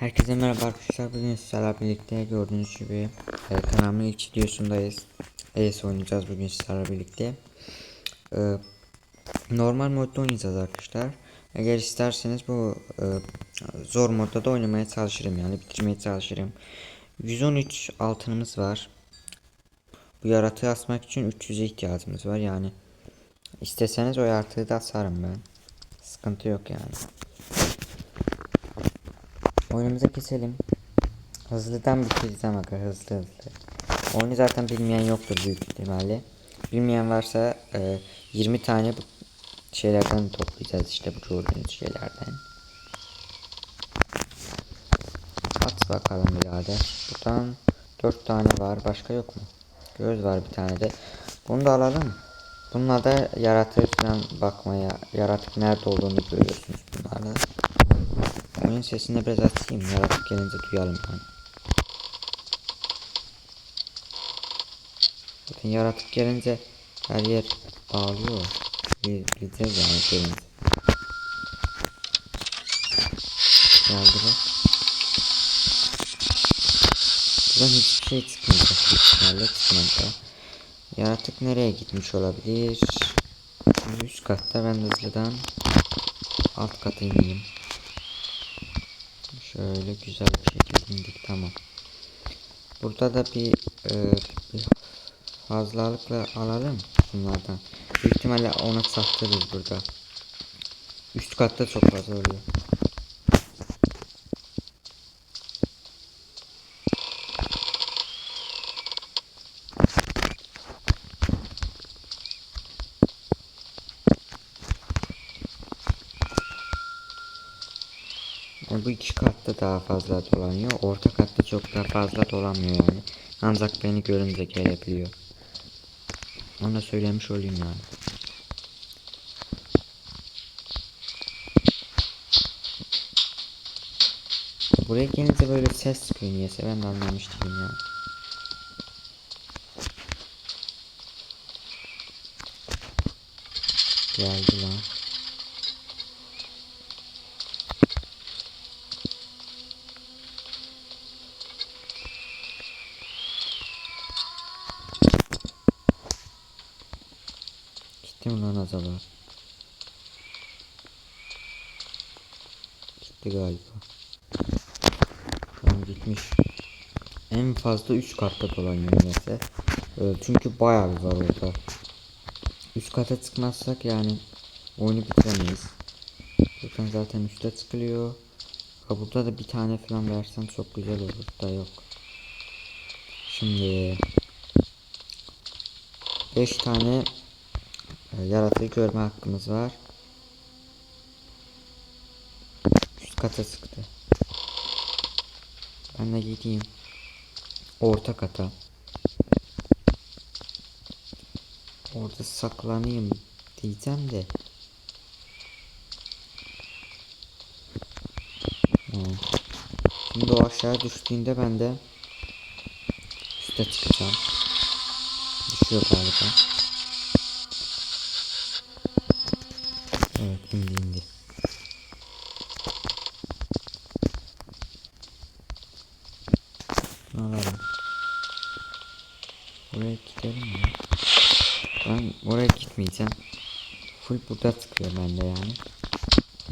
Herkese merhaba arkadaşlar. Bugün sizlerle birlikte gördüğünüz gibi e, kanalımın ilk videosundayız. AS oynayacağız bugün sizlerle birlikte. E, normal modda oynayacağız arkadaşlar. Eğer isterseniz bu e, zor modda da oynamaya çalışırım yani bitirmeye çalışırım. 113 altınımız var. Bu yaratığı asmak için 300'e ihtiyacımız var yani. İsteseniz o yaratığı da asarım ben. Sıkıntı yok yani. Oyunumuza keselim. Hızlıdan bitireceğim aga hızlı hızlı. Oyunu zaten bilmeyen yoktur büyük ihtimalle. Bilmeyen varsa e, 20 tane şeylerden toplayacağız işte bu gördüğünüz şeylerden. At bakalım birader. Buradan 4 tane var. Başka yok mu? Göz var bir tane de. Bunu da alalım. Bununla da yaratık falan bakmaya, yaratık nerede olduğunu görüyorsunuz bunlarla. Oyun sesini biraz açayım. Yaratık gelince duyalım yani. Zaten yaratık gelince her yer bağlıyor. Bil- Bileceğiz yani gelince. Bak. Buradan hiçbir şey çıkmayacak. Büyük ihtimalle çıkmadı. Yaratık nereye gitmiş olabilir? Üst katta ben hızlıdan alt kata ineyim. Şöyle güzel bir şekilde indik tamam. Burada da bir, e, bir fazlalıkla alalım bunlardan. Büyük ihtimalle ona sattırırız burada. Üst katta çok fazla oluyor. Bu iki katta daha fazla dolanıyor. Orta katta çok daha fazla dolanmıyor yani. Ancak beni görünce gelebiliyor. Onu da söylemiş olayım yani. Buraya gelince böyle ses çıkıyor niyeyse ben de anlamış değilim ya. Geldi lan. Lan acaba? Gitti galiba. Tamam gitmiş. En fazla 3 katta dolanıyor neyse. Ee, çünkü bayağı bir var orada. Üst kata çıkmazsak yani oyunu bitiremeyiz. Buradan zaten üstte çıkılıyor. Ha burada da bir tane falan versen çok güzel olur da yok. Şimdi 5 tane yaratığı görme hakkımız var. Üst kata çıktı. Ben de gideyim. Orta kata. Orada saklanayım diyeceğim de. Hmm. Şimdi o aşağı düştüğünde ben de üste çıkacağım. Düşüyor galiba. Alalım. Buraya gidelim mi? Ben oraya gitmeyeceğim. Full burada çıkıyor bende yani.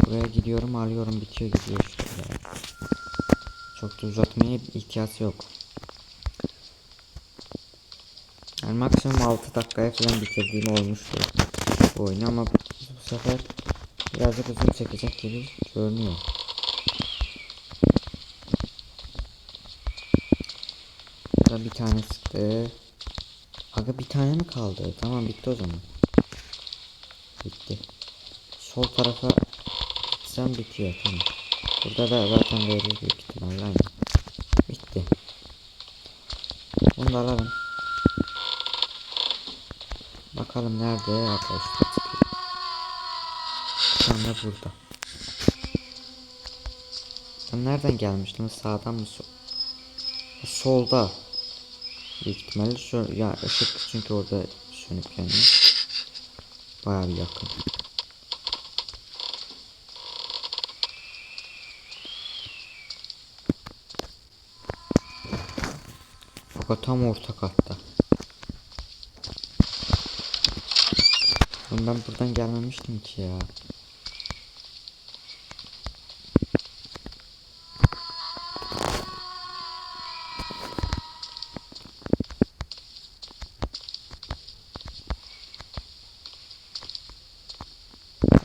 Buraya gidiyorum alıyorum bitiyor gidiyor ya. Çok da uzatmaya ihtiyaç yok. Yani maksimum 6 dakikaya falan bitirdiğim olmuştu bu oyunu ama bu sefer birazcık uzun çekecek gibi görünüyor. Burada bir tane sıktı. Aga bir tane mi kaldı? Tamam bitti o zaman. Bitti. Sol tarafa gitsem bitiyor tamam. Burada da zaten veriyor büyük ihtimalle aynı. Bitti. Bunu da alalım. Bakalım nerede arkadaşlar. Şu anda burada. Ben nereden gelmiştim? Sağdan mı sol? Solda. Büyük ihtimalle şu ya ışık çünkü orada sönüp yani. Bayağı bir yakın. Fakat tam orta katta. Ben buradan gelmemiştim ki ya.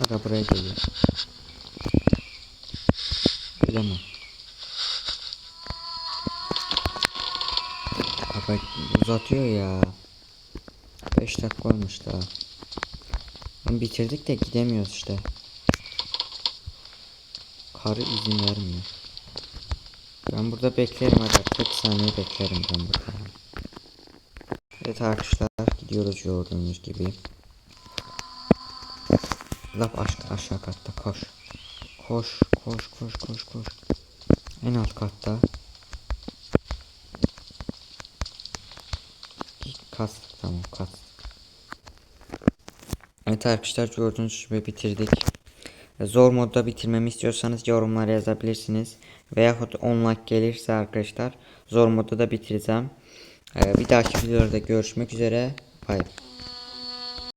Aga buraya geliyor. Bilemem. Aga uzatıyor ya. 5 dakika olmuş daha. Lan bitirdik de gidemiyoruz işte. Karı izin vermiyor. Ben burada beklerim hadi 40 saniye beklerim ben burada. Evet arkadaşlar gidiyoruz gördüğünüz gibi. Laf aşağı, aşağı katta koş. Koş koş koş koş koş. En alt katta. Kastık tamam kastık. Evet arkadaşlar gördüğünüz gibi bitirdik. Zor modda bitirmemi istiyorsanız yorumlara yazabilirsiniz. Veyahut 10 like gelirse arkadaşlar zor modda da bitireceğim. Ee, bir dahaki videolarda görüşmek üzere. Bay.